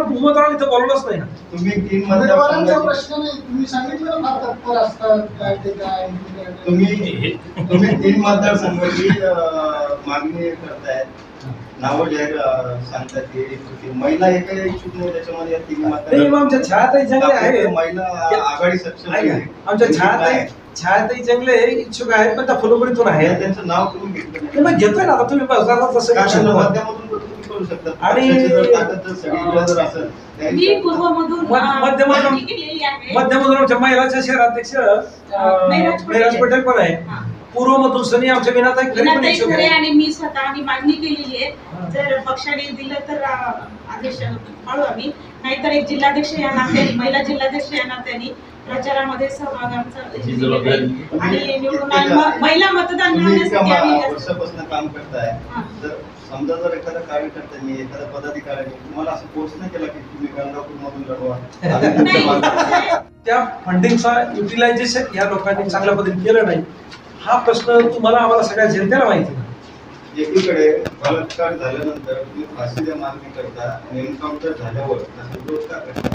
कोणा उमेदवाराला इथं बोलवलंच नाही. ना तुम्ही तीन उमेदवारांचा मतदारसंघाची प्रश्न नाही. तुम्ही सांगितलं ना फार तत्पर असतात काय ते काय ते काय. तुम्ही तुम्ही तीन मतदारसंघाची अं, मागणी करताय. नावं जाहीर अं, सांगतात महिला एकही इच्छुक नाही त्याच्यामध्ये या नाही मग आमच्या छायाताई जंगले आहे महिला आघाडी सक्षम ऐका, आहे. आमच्या छायाताई काय? छायाताई जंगले इच्छुक आहेत पण त्या फुलंबरीतून आहे हे त्यांचं नाव तुम्ही घेतलं नाही, मग घेतोय ना आता तुम्ही बघा तसं का इच्छुक त्यांना आहात. माध्यमातून करू शकता आणि- मी पूर्वमधून मध्यमधून- मध्यमधून महिलाच्या शहराध्यक्ष पटेल. पण आहे. पूर्वमधून सनी आमच्या विनाताई खरे आणि मी स्वतः आम्ही मागणी केलेली आहे. हा. जर पक्षाने दिलं तर आदेश पाळू आम्ही. नाहीतर एक जिल्हाध्यक्ष या नात्याने महिला जिल्हाध्यक्ष या नात्याने प्रचारामध्ये सहभाग आमचा. आणि निवडून महिला मतदान काम करताय. समजा जर एखादा कार्यकर्त्यांनी एखादा पदाधिकाऱ्यांनी तुम्हाला असं फोर्स नाही केला की तुम्ही गंगापूर मधून लढवा त्या फंडिंगचा युटिलायझेशन या लोकांनी चांगल्या पद्धतीने केलं नाही. हा प्रश्न तुम्हाला आम्हाला सगळ्या जनतेला माहिती आहे. एकीकडे बलात्कार झाल्यानंतर तुम्ही फाशीच्या मागणी करता आणि एन्काउंटर झाल्यावर करता?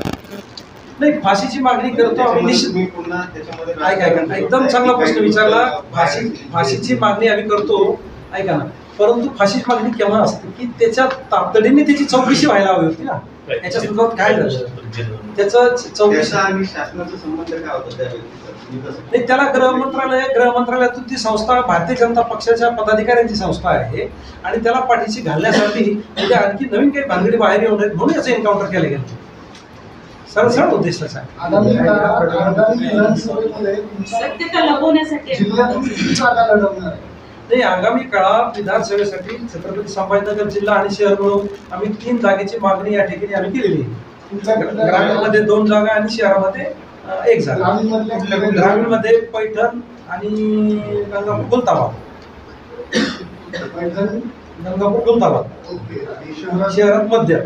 नाही फाशीची मागणी करतो आम्ही त्याच्यामध्ये निश्चित तुम्ही पुन्हा त्याच्यामध्ये ऐका ऐका. राजकारण एकदम चांगला की प्रश्न विचारला. फाशी फाशीची मागणी आम्ही करतो. ऐका ना. परंतु फाशीची मागणी केव्हा असते? की त्याच्या तातडीने त्याची चौकशी व्हायला हवी होती ना. याच्या संदर्भात काय झालं? त्याचं चौकशी त्याचा आणि शासनाचा संबंध काय होता त्या व्यक्तीचा? तुम्ही कसं- नाही त्याला गृह मंत्रालय गृह मंत्रालयातून ती संस्था भारतीय जनता पक्षाच्या पदाधिकाऱ्यांची संस्था आहे. आणि त्याला पाठीशी घालण्यासाठी उद्या आणखी नवीन काही भानगडी बाहेर येऊ नयेत म्हणून याचं एन्काउंटर केलं गेलं. सरळ सरळ उद्देश त्याचा आहे. जागा नाही आगामी काळात विधानसभेसाठी छत्रपती संभाजीनगर जिल्हा आणि शहर मिळून आम्ही तीन जागेची मागणी या ठिकाणी आम्ही केलेली आहे. ग्रामीणमध्ये दोन जागा आणि शहरामध्ये एक जागा. ग्रामीणमध्ये पैठण आणि गंगापूर गुलताबाद पैठण? गंगापूर गुलताबाद शहरात? मध्य.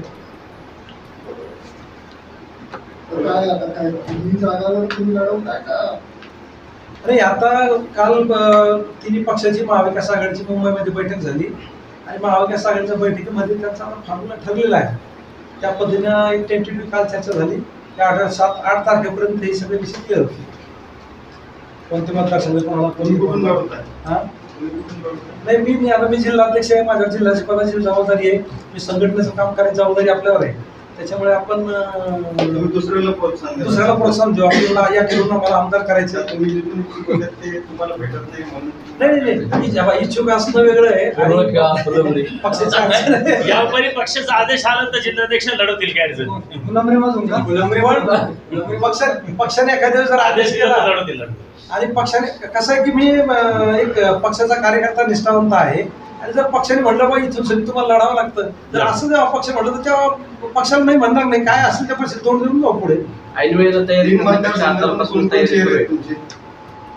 काय आता काय तुम्ही जागावर तुम्ही लढवताय का नाही आता काल तिन्ही पक्षाची महाविकास आघाडीची मुंबईमध्ये बैठक झाली आणि महाविकास आघाडीच्या बैठकीमध्ये त्यांचा फॉर्म्युला ठरलेला आहे. त्या पद्धतीनं एक टेंटेटिव्ह काल चर्चा झाली. की आठ सात आठ तारखेपर्यंत हे सगळे विषय क्लिअर होतील कोणते मतदारसंघ कोणाला हा? लढवताय नाही मी मी आता मी जिल्हाध्यक्ष आहे माझ्या जिल्ह्याची पदाची जबाबदारी आहे. मी संघटनेचं काम करायची जबाबदारी आपल्यावर आहे. त्याच्यामुळे आपण तुम्ही दुसऱ्याला प्रोत्साहन. दुसऱ्याला प्रोत्साहन देऊ. आपल्याला या ठिकाणी मला आमदार करायचं तुम्ही ते तुम्हाला भेटत नाही म्हणून. नाही नाही नाही. मी जेव्हा इच्छुक असणं वेगळं आहे. यापरी पक्षाचा आदेश आला तर जिल्हाध्यक्ष लढवतील काय फुलंब्रीमधून का पण पक्षा पक्षाने एखाद्या वेळेस जर आदेश केला लढवतील. आणि पक्षाने कसं आहे की मी एक पक्षाचा कार्यकर्ता निष्ठावंत आहे. आणि जर पक्षाने म्हटलं बाबा इथून सगळी तुम्हाला लढावं लागतं. जर असं जेव्हा पक्ष म्हटलं तर तेव्हा पक्षाला नाही म्हणणार नाही. काय असेल त्या पक्षात तोंड देऊन जाऊ पुढे.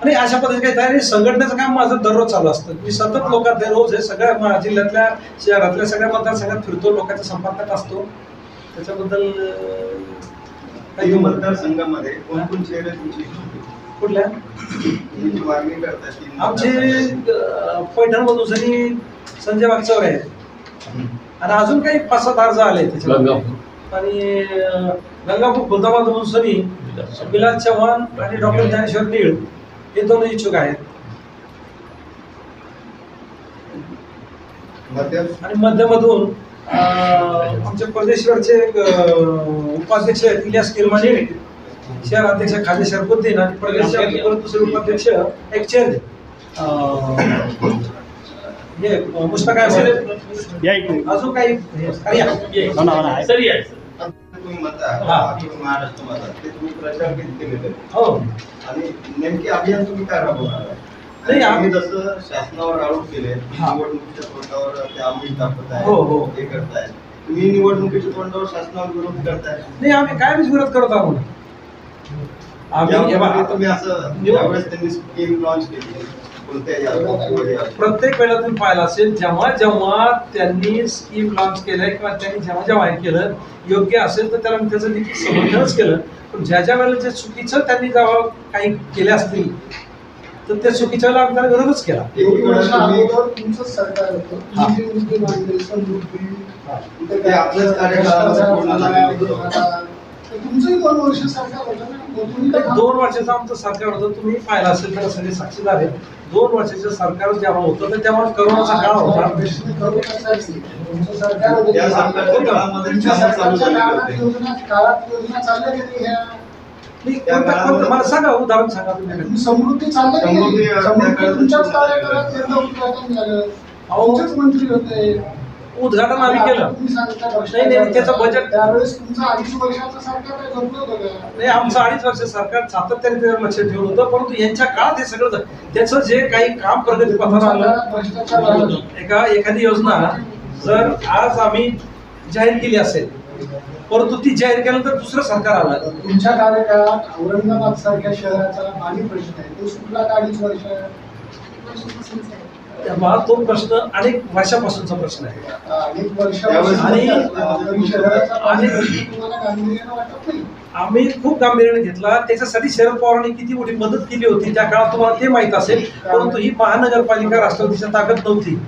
आणि अशा पद्धतीने काही तयारी संघटनेचं काम माझं दररोज चालू असतं. मी सतत लोकात रोज हे सगळ्या जिल्ह्यातल्या शहरातल्या सगळ्या मतदारसंघात फिरतो लोकांच्या संपर्कात असतो. त्याच्याबद्दल मतदारसंघामध्ये कोणकोण चेहरे तुमचे? कुठल्या? आमचे. पैठण मधून संजय वागचौर आहेत. आणि अजून काही पाच सात अर्ज आले. आणि गंगापूर खुलताबाद मधून सनी विलास चव्हाण आणि डॉक्टर ज्ञानेश्वर नीळ हे दोन इच्छुक आहेत. मध्य आणि मध्यमधून अं, आमचे प्रदेशवरचे उपाध्यक्ष आहेत इलियास किरमाणी शहर अध्यक्ष खाजे शरफुद्दीन आणि परत दुसरे उपाध्यक्ष एक्सचेंज हे मुस्तक आहे अजून काही हे, हा. हो आणि नेमके अभियान तुम्ही काय राबवणार? नाही, आम- तुम्ही जसं शासनावर आरोप केले हा. निवडणुकीच्या तोंडावर ते आम्ही दाखवत आहे. हो, हो. हे करताय. तुम्ही निवडणुकीच्या तोंडावर शासनावर विरोध करताय. नाही आम्ही काय विरोध करत आहोत. प्रत्येक वेळेला तुम्ही पाहिलं असेल जेव्हा जेव्हा त्यांनी स्कीम लॉन्च केल्या किंवा त्यांनी जेव्हा जेव्हा हे केलं योग्य असेल तर त्याला मी त्याचं देखील समर्थनच केलं. पण ज्या ज्या वेळेला जे चुकीचं त्यांनी जेव्हा काही केले असतील तर त्या चुकीच्या वेळेला आमदार विरोधच केला. तुमचं सरकार होतं. तुमचंही दोन वर्ष सरकार होतं दोन वर्षाचं आमचं सरकार होतं. तुम्ही पाहिलं असेल तर सगळे साक्षीदार आहेत. दोन वर्षाचं सरकार जेव्हा होतं तर तेव्हा करोनाचा काळ होता. मला सांगा उदाहरण सांगा समृद्धी काळात तुमच्याच कार्यकाळात मंत्री होते. उद्घाटन आम्ही केलं. नाही, नाही, त्याचं का? नाही आमचं अडीच वर्ष सरकार सातत्याने त्यावर लक्ष ठेवून होतं परंतु यांच्या काळात हे सगळं. त्याचं जे काही काम प्रगती पथावर आलं. एका एखादी योजना जर आज आम्ही जाहीर केली असेल परंतु ती जाहीर केल्यानंतर दुसरं सरकार आलं. तुमच्या कार्यकाळात औरंगाबाद सारख्या शहराचा पाणी प्रश्न आहे. तो सुटला का अडीच वर्ष? तेव्हा तो प्रश्न अनेक वर्षापासूनचा प्रश्न आहे. आणि आम्ही खूप गांभीर्याने घेतला. त्याच्यासाठी शरद पवारांनी किती मोठी मदत केली होती त्या काळात तुम्हाला ते माहीत असेल परंतु ही महानगरपालिका राष्ट्रवादीच्या ताकद नव्हती.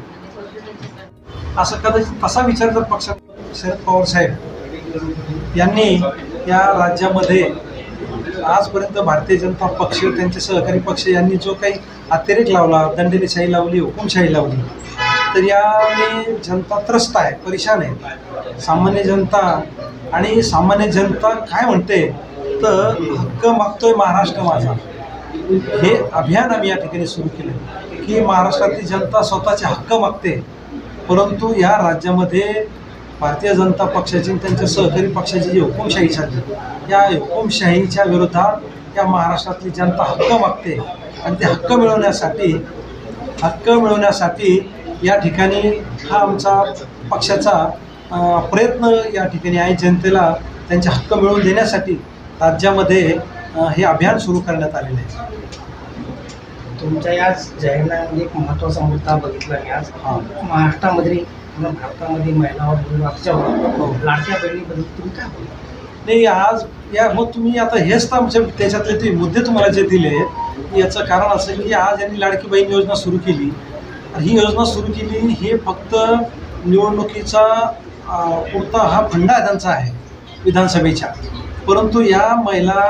असं कदाचित तसा विचार जर पक्षात शरद पवार साहेब यांनी या राज्यामध्ये आजपर्यंत भारतीय जनता पक्ष त्यांचे सहकारी पक्ष यांनी जो काही अतिरेक लावला दंडेलीशाही लावली हुकुमशाही लावली तर याने जनता त्रस्त आहे परेशान आहे. सामान्य जनता आणि सामान्य जनता काय म्हणते? तर हक्क मागतोय महाराष्ट्र माझा. हे अभियान आम्ही या ठिकाणी सुरू केलं की महाराष्ट्रातली जनता स्वतःचे हक्क मागते परंतु या राज्यामध्ये भारतीय जनता पक्षाची आणि त्यांच्या सहकारी पक्षाची जी हुकुमशाही चालली या हुकुमशाहीच्या विरोधात या महाराष्ट्रातली जनता हक्क मागते आणि ते हक्क मिळवण्यासाठी हक्क मिळवण्यासाठी या ठिकाणी हा आमचा पक्षाचा प्रयत्न या ठिकाणी आहे जनतेला त्यांचे हक्क मिळवून देण्यासाठी राज्यामध्ये हे अभियान सुरू करण्यात आलेलं आहे तुमच्या या जाहीरनाम्यामध्ये एक महत्त्वाचा मुद्दा बघितला मी आज. महाराष्ट्रामध्ये किंवा भारतामध्ये महिलावर मुलीवर हो. लाडक्या बहिणीबद्दल तुम्ही काय बोलता? नाही आज या मग तुम्ही आता हेच तर आमच्या त्याच्यातले ते मुद्दे तुम्हाला जे दिले याचं कारण असं की आज यांनी लाडकी बहीण योजना सुरू केली. ही योजना सुरू केली हे फक्त निवडणुकीचा पुरता हा फंडा त्यांचा आहे विधानसभेच्या. परंतु या महिला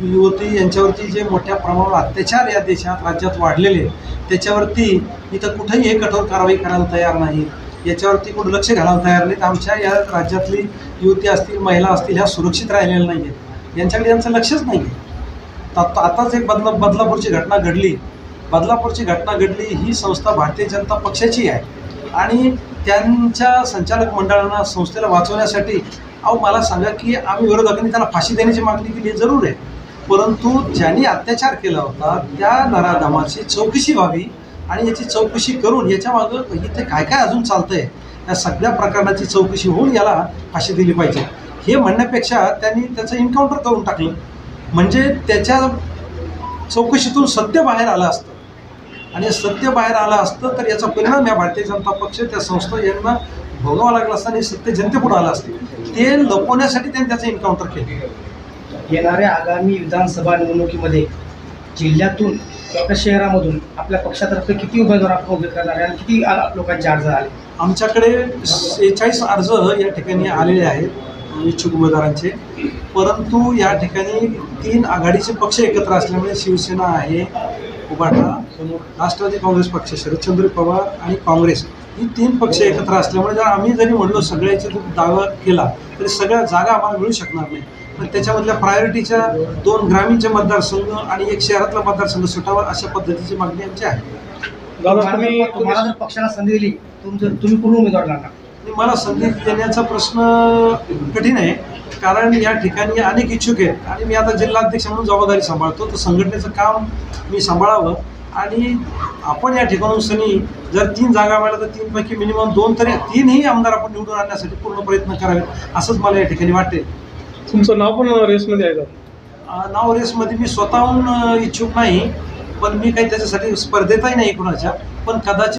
युवती यांच्यावरती जे मोठ्या प्रमाणावर अत्याचार या देशात राज्यात वाढलेले त्याच्यावरती इथं कुठेही हे कठोर कारवाई करायला तयार नाही याच्यावरती कोण लक्ष घालायला तयार नाहीत. आमच्या या राज्यातली युवती असतील महिला असतील ह्या सुरक्षित राहिलेल्या नाही आहेत यांच्याकडे यांचं लक्षच नाही आहे आता आताच एक बदला बदलापूरची घटना घडली. बदलापूरची घटना घडली ही संस्था भारतीय जनता पक्षाची आहे. आणि त्यांच्या संचालक मंडळांना संस्थेला वाचवण्यासाठी अहो मला सांगा की आम्ही विरोधकांनी त्याला फाशी देण्याची मागणी केली जरूर आहे. परंतु ज्यांनी अत्याचार केला होता त्या नराधमाची चौकशी व्हावी आणि याची चौकशी करून याच्या मागं इथे काय काय अजून चालतंय या सगळ्या प्रकरणाची चौकशी होऊन याला फाशी दिली पाहिजे. हे म्हणण्यापेक्षा त्यांनी त्याचं एन्काउंटर करून टाकलं. म्हणजे त्याच्या चौकशीतून सत्य बाहेर आलं असतं. आणि सत्य बाहेर आलं असतं तर याचा परिणाम या भारतीय जनता पक्ष त्या संस्था यांना भोगावा लागलं असतं आणि सत्य जनतेपुढे आलं असतं. ते लपवण्यासाठी त्यांनी त्याचं एन्काउंटर केलं. येणाऱ्या आगामी विधानसभा निवडणुकीमध्ये जिल्ह्यातून आपल्या शहरामधून आपल्या पक्षातर्फे किती उमेदवार आपण उभे करणार आहे आणि किती आ- लोकांचे अर्ज आले? आमच्याकडे सेहेचाळीस अर्ज या ठिकाणी आलेले आहेत इच्छुक उमेदवारांचे. परंतु या ठिकाणी तीन आघाडीचे पक्ष एकत्र असल्यामुळे शिवसेना आहे उभाटा राष्ट्रवादी काँग्रेस पक्ष शरदचंद्र पवार आणि काँग्रेस ही तीन पक्ष एकत्र असल्यामुळे जर आम्ही जरी म्हणलो सगळ्याचे दावा केला तरी सगळ्या जागा आम्हाला मिळू शकणार नाही. पण त्याच्यामधल्या प्रायोरिटीच्या दोन ग्रामीणचे मतदारसंघ आणि एक शहरातला मतदारसंघ सुटावा अशा पद्धतीची मागणी आमची आहे. तुम्हाला जर- पक्षाला संधी दिली तुमचं तुम्ही पूर्ण उमेदवार लागणार? आणि मला संधी देण्याचा प्रश्न कठीण आहे कारण या ठिकाणी अनेक इच्छुक आहेत. आणि मी आता जिल्हाध्यक्ष म्हणून जबाबदारी सांभाळतो तर संघटनेचं काम मी सांभाळावं. आणि आपण या ठिकाणून सनी जर तीन जागा मिळाल्या तर तीनपैकी मिनिमम दोन तरी तीनही आमदार आपण निवडून आणण्यासाठी पूर्ण प्रयत्न करावेत असंच मला या ठिकाणी वाटते तुमचं नाव पण रेसमध्ये आहे का? नाव रेसमध्ये मी स्वतःहून इच्छुक नाही पण मी काही त्याच्यासाठी स्पर्धेतही नाही कुणाच्या पण कदाचित